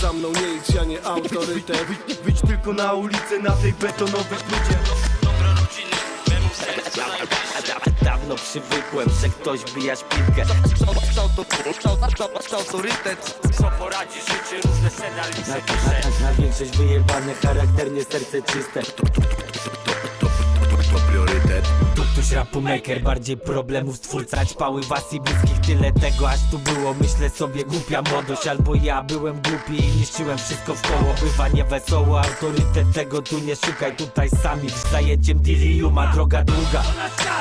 Za mną nie idź, ja nie autorytet. Wyjdź, tylko na ulicę na tej betonowej plucie Dawno przywykłem, że ktoś bija szpilkę autorytet. Co poradzi życie, różne scenariusze pisze Na większość wyjebane, charakternie serce czyste Tuś rapu maker, bardziej problemów stwórca Ćpały was i bliskich, tyle tego aż tu było. Myślę sobie głupia młodość, albo ja byłem głupi I niszczyłem wszystko w koło, bywa niewesoło Autorytet tego tu nie szukaj, tutaj sami. Zajęciem deliriuma, droga długa.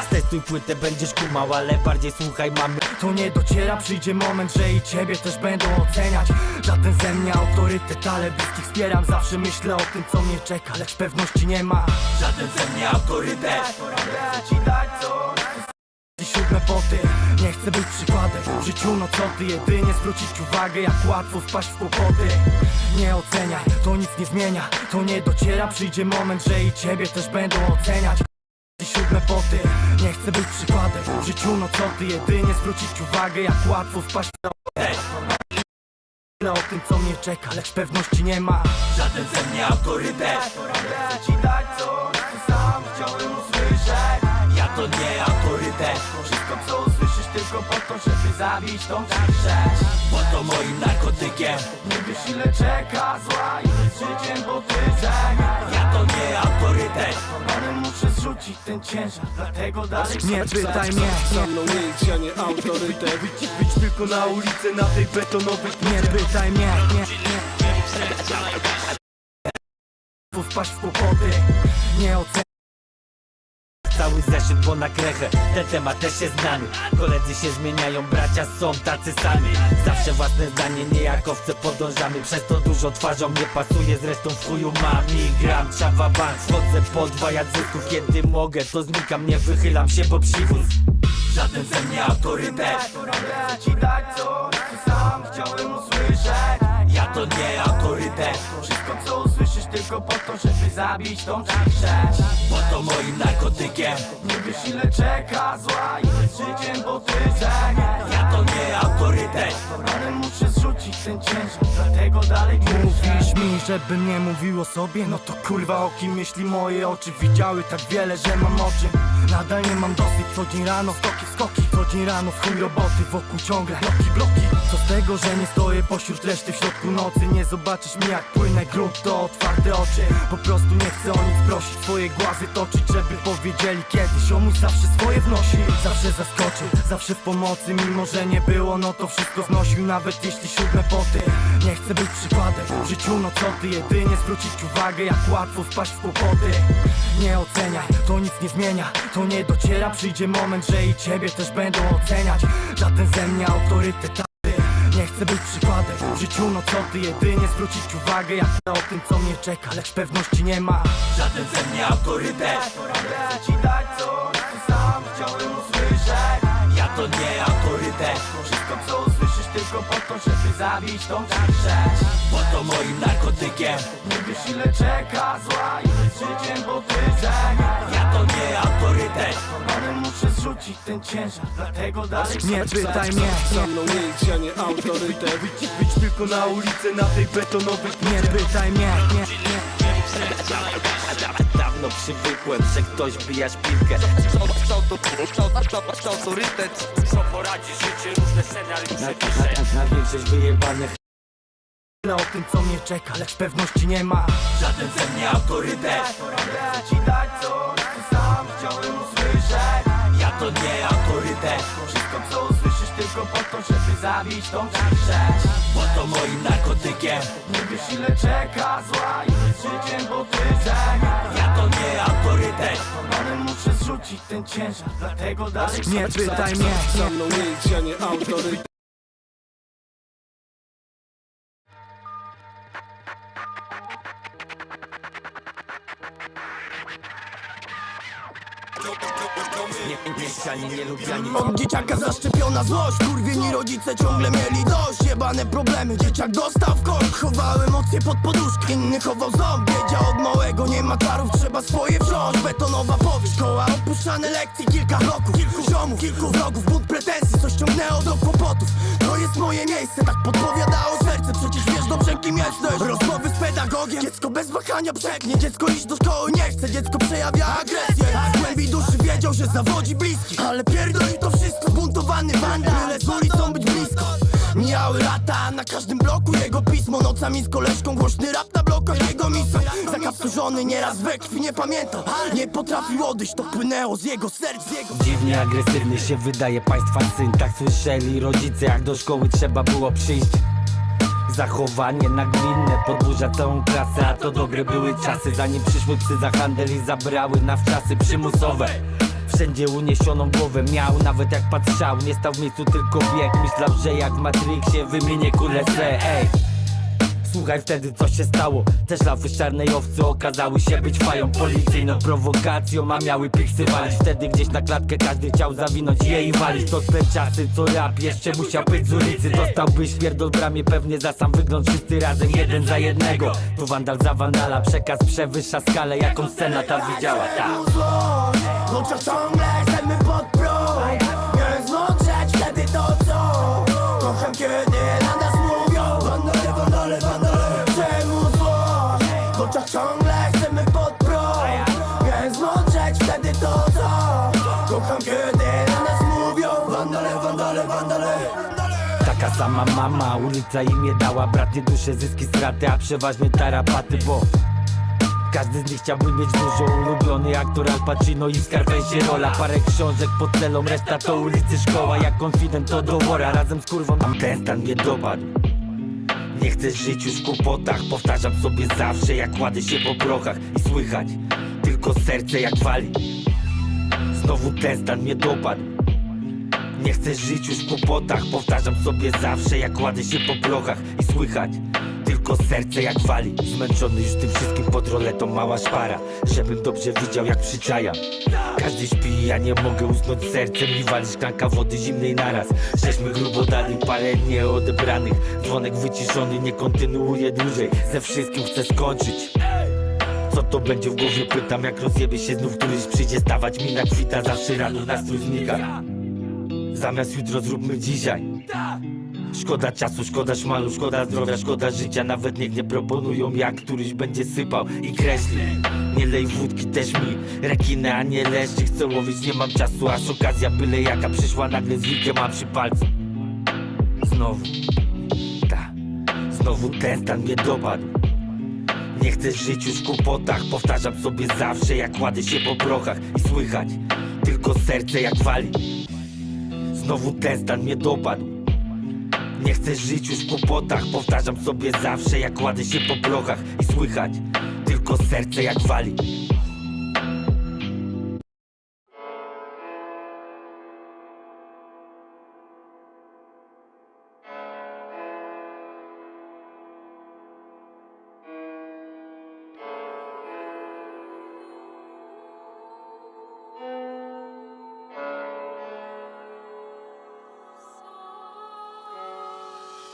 Testuj płytę, będziesz kumał, ale bardziej słuchaj mamy. To nie dociera, przyjdzie moment, że i ciebie też będą oceniać. Żaden ze mnie autorytet, ale bliskich wspieram. Zawsze myślę o tym, co mnie czeka, lecz pewności nie ma. Żaden ze mnie autorytet. Coś I siódme poty, nie chcę być przykładem. W życiu no co ty, jedynie zwrócić uwagę Jak łatwo wpaść w kłopoty. Nie oceniaj, to nic nie zmienia. To nie dociera, przyjdzie moment, że i ciebie też będą oceniać. I siódme poty, nie chcę być przykładem. W życiu no co ty, jedynie zwrócić uwagę Jak łatwo wpaść w o tym co mnie czeka, lecz pewności nie ma. Żaden ze mnie autorytet. Chcę ci dać coś, co sam chciałem usłyszeć. Ja to nie tylko po to, żeby zabić tą ciszę Bo to moim narkotykiem. Nie wiesz ile czeka zła i jest życiem potyzek Ja to nie autorytet. Ale muszę zrzucić ten ciężar, dlatego dalej Nie pytaj mnie, Za mną nie idź, ja nie autorytet. Wyjdź, wyjdź tylko na ulicę na tej betonowej Nie pytaj mnie, nie, nie. Wpaść w kłopoty, nie oceniaj Cały zeszyt, bo na krechę Ten temat też jest znany Koledzy się zmieniają, bracia są tacy sami. Zawsze własne zdanie, niejakowce podążamy. Przez to dużo twarzą nie pasuje Zresztą w chuju mam i gram. Trzawa bank, wchodzę po dwa Kiedy mogę, to znikam, nie wychylam się po przywóz Żaden ze mnie autorytet. Chcę ci dać coś, co sam chciałem usłyszeć. Ja to nie autorytet. Wszystko co usłyszysz tylko po zabić tą ciszę Bo to moim narkotykiem. Nie wiesz ile czeka zła i jest życiem potyzek Ja to nie autorytet. Ale muszę zrzucić ten ciężar, dlatego dalej Mówisz mi, żebym nie mówił o sobie? No to kurwa o kim myśli moje oczy? Widziały tak wiele, że mam oczy. Nadal nie mam dosyć, co dzień rano. Skoki skoki Co dzień rano. W chuj roboty, wokół ciągle bloki, bloki Co z tego, że nie stoję pośród reszty w środku nocy? Nie zobaczysz mi jak płynę grunt, to otwarte oczy. Po prostu nie chcę o nic prosić, swoje głazy toczyć Żeby powiedzieli kiedyś, o mój zawsze swoje wnosi Zawsze zaskoczył, zawsze w pomocy. Mimo, że nie było, no to wszystko znosił Nawet jeśli siódme poty. Nie chcę być przykładem w życiu, no co ty Jedynie zwrócić uwagę, jak łatwo wpaść w kłopoty. Nie oceniaj, to nic nie zmienia To nie dociera, przyjdzie moment, że i ciebie też będą oceniać. Żaden ze mnie autorytet chcę być przykładem. W życiu, no co ty Jedynie zwrócić uwagę, jak o tym co mnie czeka Lecz pewności nie ma. Żaden ze mnie autorytet. Chcę ci dać coś, co sam chciałem usłyszeć. Ja to nie autorytet. Wszystko co usłyszysz tylko po to, żeby zabić tą ciszę. Bo to moim narkotykiem. Nie wiesz ile czeka zła i życiem potyzek Ja to nie autorytet muszę zrzucić ten ciężar, dlatego dalej Nie pytaj mnie, Za mną nie idź, ja nie autorytet. Wyjdź, wyjdź tylko na ulicę na tej betonowej Nie pytaj mnie, nie, nie Dawno przywykłem, że ktoś bija szpilkę autorytet. Co poradzi życie, różne scenariusze. Pisze Na większość wyjebanych o tym co mnie czeka, lecz pewności nie ma. Żaden ze mnie autorytet. Chcę nie autorytet Wszystko co usłyszysz tylko po to, żeby zabić tą ciszę. Bo to moim narkotykiem. Nie wiesz ile czeka zła i życiem potyzek Ja to nie autorytet Ale muszę zrzucić ten ciężar, dlatego dalej Nie pytaj mnie, Za mną nie ja nie autorytet Nie, Od dzieciaka zaszczepiona złość. Kurwieni rodzice ciągle mieli dość. Jebane problemy, dzieciak dostał w kość. Chował emocje pod poduszkę, inny chował ząb Wiedział od małego, nie ma czarów, trzeba swoje wziąć Betonowa powieść, szkoła OP Nieodpuszczane lekcje, kilka kroków. Kilku ziomów, kilku wrogów Bunt pretensji, co ściągnęło do kłopotów. To jest moje miejsce, tak podpowiadało serce. Przecież wiesz dobrze kim jesteś. Rozmowy z pedagogiem Dziecko bez wahania przeknie Dziecko iść do szkoły nie chce Dziecko przejawia agresję że zawodzi bliski. Ale pierdoli to wszystko Zbuntowany wanda Byle z ulicą być blisko. Mijały lata, na każdym bloku jego pismo. Nocami z koleżką głośny rap na blokach jego misja Zakapturzony nieraz we krwi nie pamiętam. Nie potrafił odejść, to płynęło z jego serc z jego Dziwnie agresywny się wydaje państwa syn. Tak słyszeli rodzice jak do szkoły trzeba było przyjść. Zachowanie nagminne podburza całą klasę A to dobre były czasy. Zanim przyszły psy za handel i zabrały na wczasy przymusowe Wszędzie uniesioną głowę miał Nawet jak patrzał nie stał w miejscu tylko bieg Myślał, że jak w Matrixie wymienię kulę se Ej. Słuchaj wtedy co się stało? Te szlafy z czarnej owcy okazały się być fają policyjną prowokacją A miały piksy walić. Wtedy gdzieś na klatkę każdy chciał zawinąć je i walić. To te czasy co rap jeszcze musiał być z ulicy. Dostałbyś pierdol bramie pewnie za sam wygląd Wszyscy razem jeden za jednego. To wandal za wandala Przekaz przewyższa skalę jaką scena ta widziała. Ta. Oczach ciągle chcemy pod prąd. Nie zmądrzeć wtedy to co Kocham kiedy na nas mówią. Wandale, wandale, wandale Czemu złość W oczach ciągle chcemy pod prąd. Nie zmądrzeć wtedy to co Kocham kiedy na nas mówią. Wandale, wandale, wandale Taka sama mama, ulica im je dała Bratnie dusze, zyski, straty, a przeważnie tarapaty, bo każdy z nich chciałby mieć dużo ulubiony aktor Al Pacino i Scarface rola. Parę książek pod celą, reszta to ulicy szkoła. Jak konfident to do wora, razem z kurwą Tam ten stan mnie dopadł. Nie chcę żyć już w kłopotach Powtarzam sobie zawsze jak kładę się po prochach I słychać tylko serce jak wali. Znowu ten stan mnie dopadł. Nie chcę żyć już w kłopotach Powtarzam sobie zawsze jak kładę się po prochach I słychać tylko serce jak wali Zmęczony już tym wszystkim pod roletą mała szpara. Żebym dobrze widział jak przyczajam Każdy śpi, ja nie mogę usnąć sercem I wali szklanka wody zimnej naraz. Żeśmy grubo dali parę nieodebranych. Dzwonek wyciszony nie kontynuuje dłużej. Ze wszystkim chcę skończyć. Co to będzie w głowie pytam jak rozjebie się znów któryś. Przyjdzie stawać mi na kwita Zawsze rano nastrój znika. Zamiast jutro zróbmy dzisiaj Szkoda czasu, szkoda szmalu, szkoda zdrowia, szkoda życia. Nawet niech nie proponują jak któryś będzie sypał i kreślił Nie lej wódki też mi, rekiny a nie leszczy. Chcę łowić, nie mam czasu, aż okazja byle jaka Przyszła. Nagle z wilkiem, a przy palcu. Znowu, ta, znowu ten stan mnie dopadł. Nie chcę żyć już w kłopotach Powtarzam sobie zawsze jak kładę się po prochach I słychać tylko serce jak wali. Znowu ten stan mnie dopadł Nie chcę żyć już w kłopotach Powtarzam sobie zawsze jak kładę się po prochach I słychać tylko serce jak wali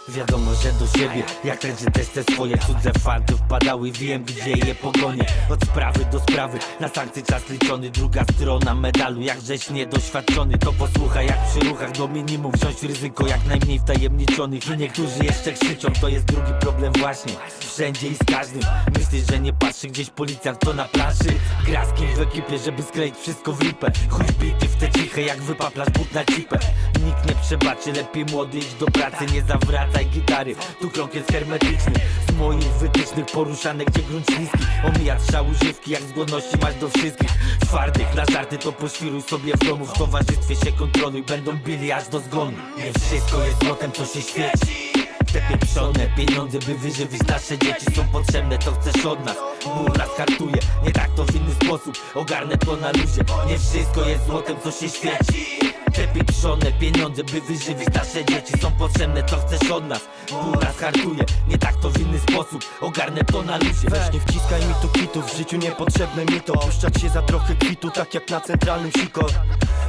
Wiadomo, że do siebie Jak leży też te swoje cudze fanty Wpadały, wiem gdzie je pogonię. Od sprawy do sprawy, na sankcje czas liczony. Druga strona medalu, jakżeś niedoświadczony. To posłuchaj jak przy ruchach do minimum Wziąć ryzyko jak najmniej wtajemniczonych. I niektórzy jeszcze krzyczą, to jest drugi problem właśnie. Wszędzie i z każdym. Myślisz, że nie patrzy gdzieś policjant to na planszy Gra z kimś w ekipie, żeby skleić wszystko w lipę. Chuj bity w te ciche, jak wypaplasz but na cipę. Nikt nie przebaczy, lepiej młody idź do pracy Nie zawracaj gitary, tu krąg jest hermetyczny Z moich wytycznych poruszane gdzie grunt śliski. Omija strzał używki, jak z głodności masz do wszystkich. Twardych, na żarty to poświruj sobie w domu. W towarzystwie się kontroluj, będą bili aż do zgonu. Nie wszystko jest złotem, co się świeci. Te pieprzone pieniądze, by wyżywić nasze dzieci Są potrzebne, co chcesz od nas. Ból nas kartuje, nie tak to w inny sposób. Ogarnę to na luzie, nie wszystko jest złotem, co się świeci Te pieprzone pieniądze, by wyżywić nasze dzieci. Są potrzebne, co chcesz od nas? Ból nas kartuje, nie tak to w inny sposób. Ogarnę to na luzie. Weź nie wciskaj mi tu kitów, w życiu niepotrzebne mi to. Puszczać się za trochę kwitu, tak jak na centralnym sikor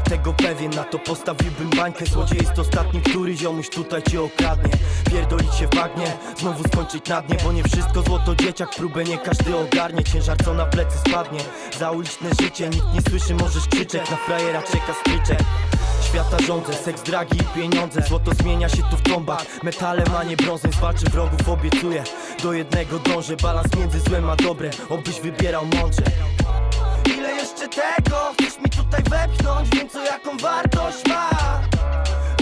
tego pewien Na to postawiłbym bańkę. Złodziej jest ostatni, który ziomuś tutaj cię okradnie. Pierdolić się w bagnie, znowu skończyć na dnie Bo nie wszystko złoto dzieciak, próbę nie każdy ogarnie. Ciężar co na plecy spadnie. Za uliczne życie nikt nie słyszy, możesz krzyczeć. Na frajera czeka stryczek Świata rządzę, seks, dragi i pieniądze. Złoto zmienia się tu w trąbach Metalem, a nie brązem Zwalczę wrogów, obiecuję Do jednego dążę. Balans między złem a dobrem Obyś wybierał mądrze. Ile jeszcze tego chcesz mi tutaj wepchnąć? Wiem co jaką wartość ma.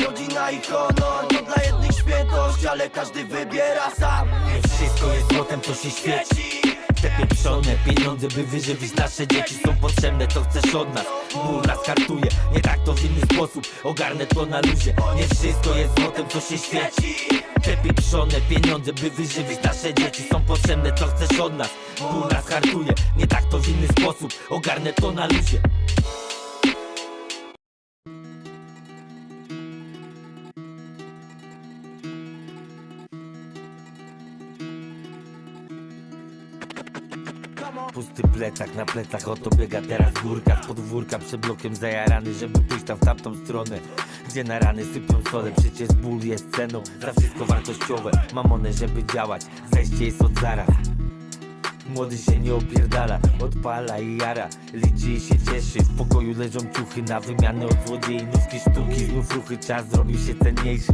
Rodzina i honor to dla jednych świętość Ale każdy wybiera sam. Nie wszystko jest złotem, co się świeci Te pieprzone pieniądze, by wyżywić nasze dzieci Są potrzebne, co chcesz od nas? Ból nas kartuje, nie tak to w inny sposób. Ogarnę to na luzie Nie wszystko jest złotem, co się świeci. Te pieprzone pieniądze, by wyżywić nasze dzieci Są potrzebne, co chcesz od nas? Ból nas kartuje, nie tak to w inny sposób. Ogarnę to na luzie Plecak na plecach, oto biega teraz górka Z podwórka przed blokiem zajarany, żeby pójść tam w tamtą stronę Gdzie na rany sypią sole, przecież ból jest ceną Za wszystko wartościowe, mam one, żeby działać Zejście jest od zaraz Młody się nie opierdala, odpala i jara Liczy i się cieszy, w pokoju leżą ciuchy Na wymianę od złodziei, nówki sztuki Znów ruchy, czas zrobił się cenniejszy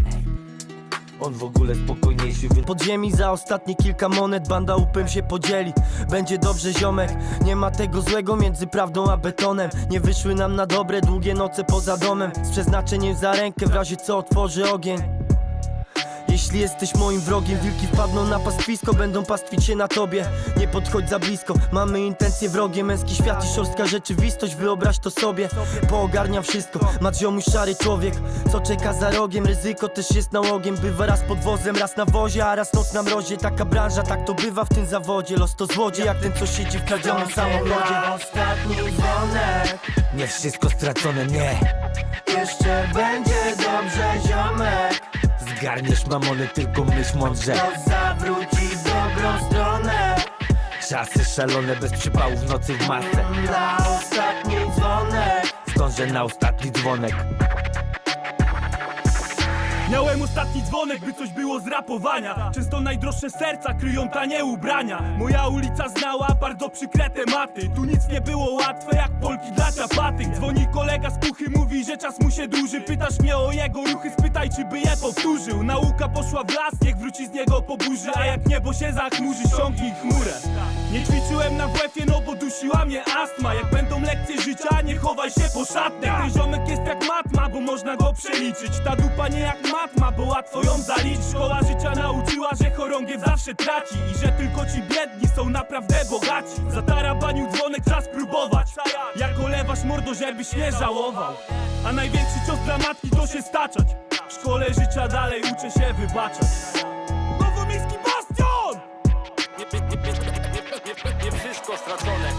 On w ogóle spokojniejszy, wy... Pod ziemi za ostatnie kilka monet Banda łupem się podzieli. Będzie dobrze ziomek. Nie ma tego złego między prawdą a betonem. Nie wyszły nam na dobre długie noce poza domem. Z przeznaczeniem za rękę w razie co otworzy ogień jeśli jesteś moim wrogiem, wilki wpadną na pastwisko Będą pastwić się na tobie, nie podchodź za blisko. Mamy intencje wrogie, męski świat i szorstka rzeczywistość. Wyobraź to sobie, poogarniam wszystko. Ma ziomuś szary człowiek, co czeka za rogiem. Ryzyko też jest nałogiem, bywa raz pod wozem Raz na wozie, a raz noc na mrozie. Taka branża, tak to bywa w tym zawodzie. Los to złodziej, jak ten co siedzi w kradzionym samochodzie. Ostatni dzwonek, Nie wszystko stracone, nie. Jeszcze będzie dobrze ziomek Zgarniesz mamony, tylko myśl mądrze. To zawróci w dobrą stronę? Czasy szalone, bez przypału w nocy w masce. Na ostatni dzwonek. Zdążę na ostatni dzwonek. Miałem ostatni dzwonek, by coś było z rapowania. Często najdroższe serca kryją tanie ubrania. Moja ulica znała bardzo przykre tematy. Tu nic nie było łatwe jak Polki dla czapaty Dzwoni kolega z puchy, mówi, że czas mu się dłuży. Pytasz mnie o jego ruchy, spytaj czy by je powtórzył. Nauka poszła w las, niech wróci z niego po burzy. A jak niebo się zachmurzy, ściągnij chmurę. Nie ćwiczyłem na WF-ie, no bo dusiła mnie astma. Jak będą lekcje życia, nie chowaj się po szatnych Ten ziomek jest jak matma, bo można go przeliczyć. Ta dupa nie jak matma, bo łatwo ją zaliczyć. Szkoła życia nauczyła, że chorągiew zawsze traci. I że tylko ci biedni są naprawdę bogaci. Za tarabaniu dzwonek czas próbować. Jak olewasz mordo, żebyś nie żałował. A największy cios dla matki to się staczać W szkole życia dalej uczę się wybaczać Nowomiejski bastion! Nie wszystko stracone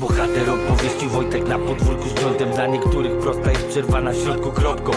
Bohater opowieści Wojtek na podwórku z jointem Dla niektórych prosta jest przerwana środku kropką.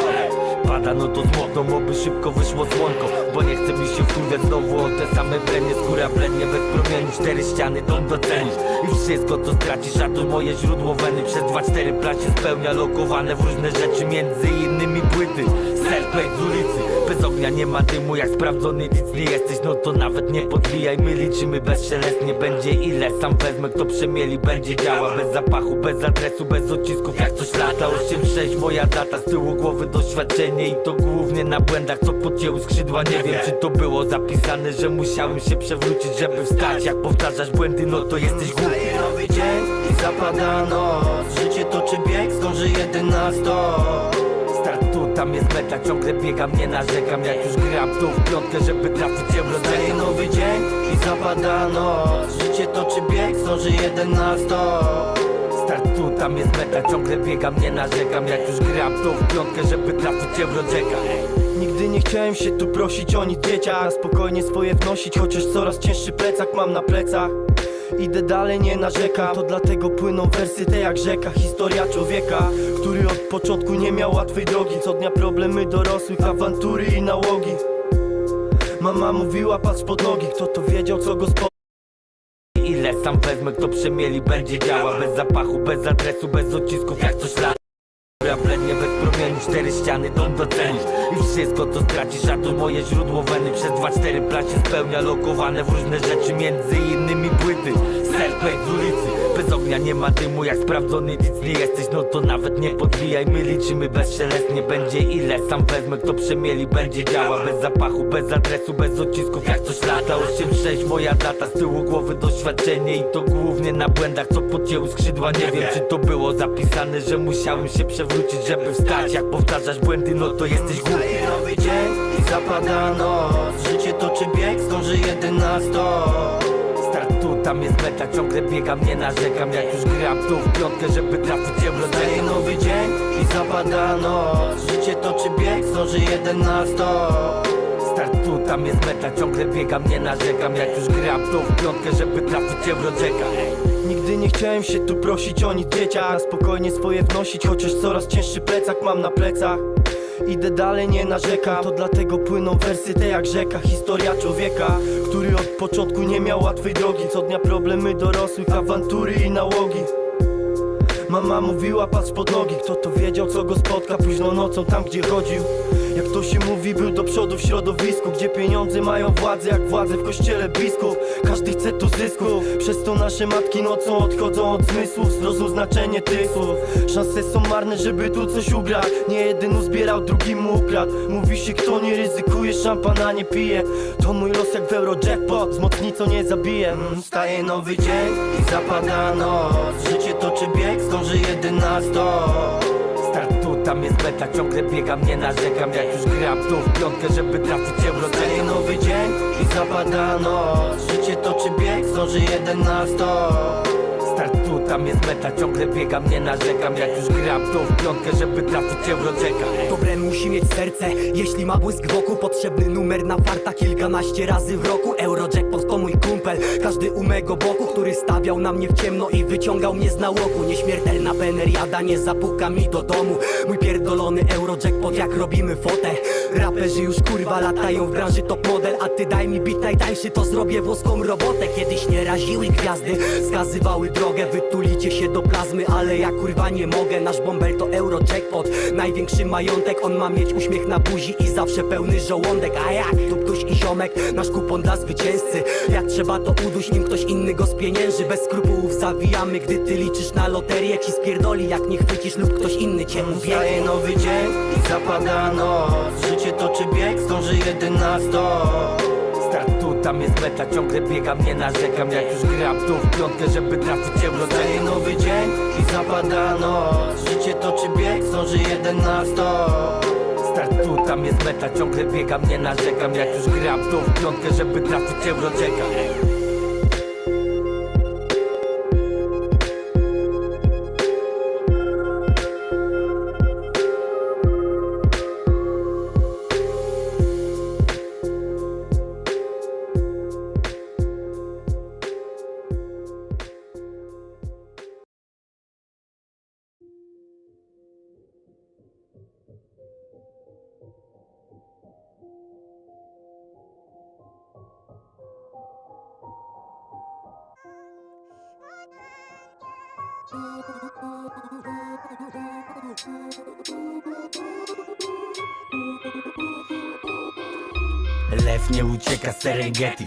Pada no to złotą, oby szybko wyszło słonko Bo nie chce mi się wkurwiać znowu o te same brenie Skóra blednie bez promieni, cztery ściany dom docenisz I wszystko co stracisz, a to moje źródło weny. Przez dwa cztery plan się spełnia lokowane w różne rzeczy Między innymi płyty, self-play z ulicy. Bez ognia nie ma dymu, jak sprawdzony nic nie jesteś No to nawet nie podbijaj, my liczymy bezszelestnie Będzie ile, sam wezmę kto przemieli Będzie działa bez zapachu, bez adresu, bez odcisków Jak coś lata, 8-6 moja data Z tyłu głowy doświadczenie i to głównie na błędach Co podcięły skrzydła, nie wiem czy to było zapisane Że musiałem się przewrócić, żeby wstać. Jak powtarzasz błędy, no to jesteś głupi. Nowy dzień i zapada noc. Życie toczy bieg, zdąży jeden na sto tam jest meta, ciągle biegam, nie narzekam. Jak już gram, to w piątkę, żeby trafić się w rodzenie nowy dzień i zapada noc. Życie toczy bieg, zdąży jeden na sto. Start tu, tam jest meta, ciągle biegam, nie narzekam. Jak już gram to w piątkę, żeby trafić Eurojacka Nigdy nie chciałem się tu prosić o nic dzieciak. Spokojnie swoje wnosić, chociaż coraz cięższy plecak mam na plecach Idę dalej, nie narzekam. To dlatego płyną wersy te jak rzeka. Historia człowieka, który od początku nie miał łatwej drogi. Co dnia problemy dorosłych, awantury i nałogi. Mama mówiła patrz pod nogi, kto to wiedział co go spo... Ile sam wezmę, kto przemieli, będzie działa Bez zapachu, bez adresu, bez odcisków, jak coś lata. Blednie cztery ściany, dom docenisz I wszystko co stracisz, a to moje źródło weny. Przez dwa, cztery placie spełnia lokowane w różne rzeczy Między innymi płyty, selfmade z ulicy Bez ognia nie ma dymu, jak sprawdzony nic nie jesteś No to nawet nie podbijaj, my liczymy bezszelestnie Będzie ile sam wezmę, kto przemieli, będzie działa Bez zapachu, bez adresu, bez odcisków, jak coś lata. 8-6 moja data, z tyłu głowy doświadczenie I to głównie na błędach, co podcięły skrzydła. Nie wiem, czy to było zapisane, że musiałem się przewrócić, żeby wstać. Jak powtarzasz błędy, no to jesteś głupi. Nowy dzień i zapada noc. Życie toczy bieg, zdąży jeden na sto tam jest meta, ciągle biegam, nie narzekam. Jak już gram tu w piątkę, żeby trafić Wstaje Eurojacka nowy dzień i zapada noc. Życie toczy bieg, zdąży jeden na sto. Start tu, tam jest meta, ciągle biegam, nie narzekam. Jak już gram tu w piątkę, żeby trafić Eurojacka Nigdy nie chciałem się tu prosić o nic dzieciak. Spokojnie swoje wnosić, chociaż coraz cięższy plecak mam na plecach Idę dalej, nie narzekam. To dlatego płyną wersy te jak rzeka. Historia człowieka, który od początku nie miał łatwej drogi. Co dnia problemy dorosłych, awantury i nałogi. Mama mówiła patrz pod nogi. Kto to wiedział co go spotka? Późną nocą tam gdzie chodził Jak to się mówi był do przodu w środowisku Gdzie pieniądze mają władzę jak władze w kościele biskup Każdy chce tu zysku. Przez to nasze matki nocą odchodzą od zmysłów Zrozum znaczenie tych słów. Szanse są marne żeby tu coś ugrać. Nie jeden uzbierał drugi mu ukradł. Mówi się kto nie ryzykuje szampana nie pije. To mój los jak w Eurojackpot Z mocnicą nie zabiję. Mm, Staje nowy dzień i zapada noc. Życie toczy bieg, zdąży jeden na sto Start tu, tam jest meta, ciągle biegam, nie narzekam Jak już gram tu w piątkę, żeby trafić Wstaje Eurojacka nowy dzień i zapada noc. Życie toczy bieg, zdąży jeden na sto. Start tu, tam jest meta, ciągle biegam, nie narzekam Jak już gram tu w piątkę, żeby trafić Eurojacka Dobre musi mieć serce, jeśli ma błysk wokół Potrzebny numer na farta kilkanaście razy w roku. Mój kumpel, każdy u mego boku Który stawiał na mnie w ciemno i wyciągał mnie z nałogu. Nieśmiertelna peneriada nie zapuka mi do domu. Mój pierdolony Eurojackpot jak robimy fotę. Raperzy już kurwa latają w branży top model A ty daj mi bit najtańszy to zrobię włoską robotę. Kiedyś nie raziły gwiazdy, wskazywały drogę Wytulicie się do plazmy, ale ja kurwa nie mogę. Nasz bąbel to Eurojackpot, największy majątek. On ma mieć uśmiech na buzi i zawsze pełny żołądek. A jak tu ktoś i ziomek, nasz kupon dla zwycięzcy? Jak trzeba to uduś, nim ktoś inny go spienięży Bez skrupułów zawijamy, gdy ty liczysz na loterię. Ci spierdoli jak nie chwycisz lub ktoś inny cię uwie nowy dzień i zapada noc. Życie toczy bieg, zdąży jeden na sto Start tu, tam jest meta, ciągle biegam, nie narzekam Jak już gram tu w piątkę, żeby trafić Wstaje Eurojacka nowy dzień i zapada noc. Życie toczy bieg, zdąży jeden na sto. Start tu, tam jest meta, ciągle biegam, nie narzekam Jak już gram tu w piątkę, żeby trafić Eurojacka Lew nie ucieka z Serengeti.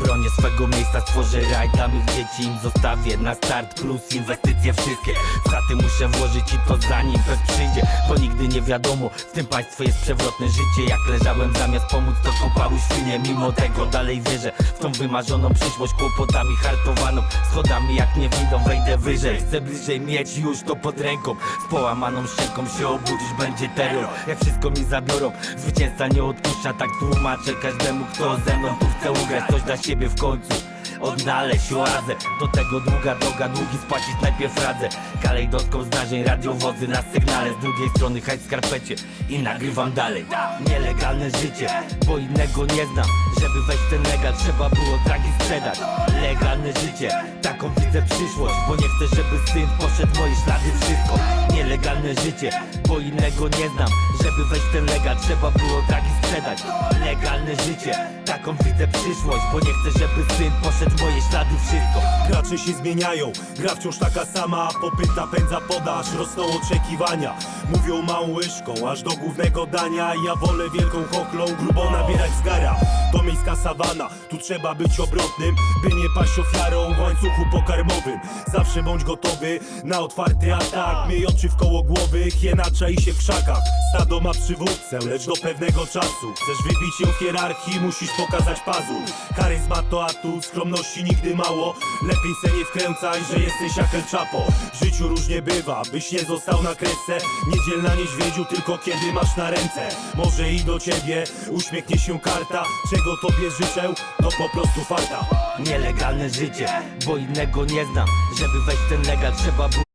Bronię swego miejsca, stworzę raj Dla mych dzieci im zostawię na start Plus inwestycje wszystkie. W chaty muszę włożyć i to zanim pes przyjdzie Bo nigdy nie wiadomo, w tym państwie jest przewrotne życie. Jak leżałem zamiast pomóc to kopały świnie. Mimo tego dalej wierzę w tą wymarzoną przyszłość Kłopotami hartowaną, schodami jak nie widzą Wejdę wyżej, chcę bliżej mieć już to pod ręką. Z połamaną szczęką się obudzić będzie terror. Jak wszystko mi zabiorą, zwycięzca nie odpuszcza Tak tłumaczę każdemu kto ze mną tu chce ugrać Coś dla siebie w końcu odnaleźć oazę Do tego długa droga, długi spłacić najpierw radzę. Kalejdoskop zdarzeń, radiowozy na sygnale. Z drugiej strony hajs w skarpecie i nagrywam dalej. Nielegalne życie, bo innego nie znam. Żeby wejść w ten legal trzeba było tragi sprzedać. Legalne życie, taką widzę przyszłość Bo nie chcę, żeby syn poszedł moje ślady wszystko Nielegalne życie, bo innego nie znam. Żeby wejść ten legal trzeba było tragi sprzedać. Legalne życie, taką widzę przyszłość Bo nie chcę, żeby syn poszedł moje ślady wszystko. Gracze się zmieniają, gra wciąż taka sama Popyt napędza podaż, rosną oczekiwania. Mówią małą łyżką, aż do głównego dania. Ja wolę wielką chochlą, grubo nabierać zgara To miejska sawana, tu trzeba być obrotnym By nie paść ofiarą w łańcuchu pokarmowym. Zawsze bądź gotowy na otwarty atak. Miej oczy w koło głowy, hiena czai się w krzakach. Stado ma przywódcę, lecz do pewnego czasu. Chcesz wybić się w hierarchii, musisz pokazać pazur. Charyzma to atut, skromności nigdy mało. Lepiej se nie wkręcaj, że jesteś jak El Chapo. W życiu różnie bywa, byś nie został na kresce. Niedzielna niedźwiedziu, tylko kiedy masz na ręce. Może i do ciebie uśmiechnie się karta Czego tobie życzę, to po prostu farta Nielegalne życie, bo innego nie znam. Żeby wejść ten legal trzeba było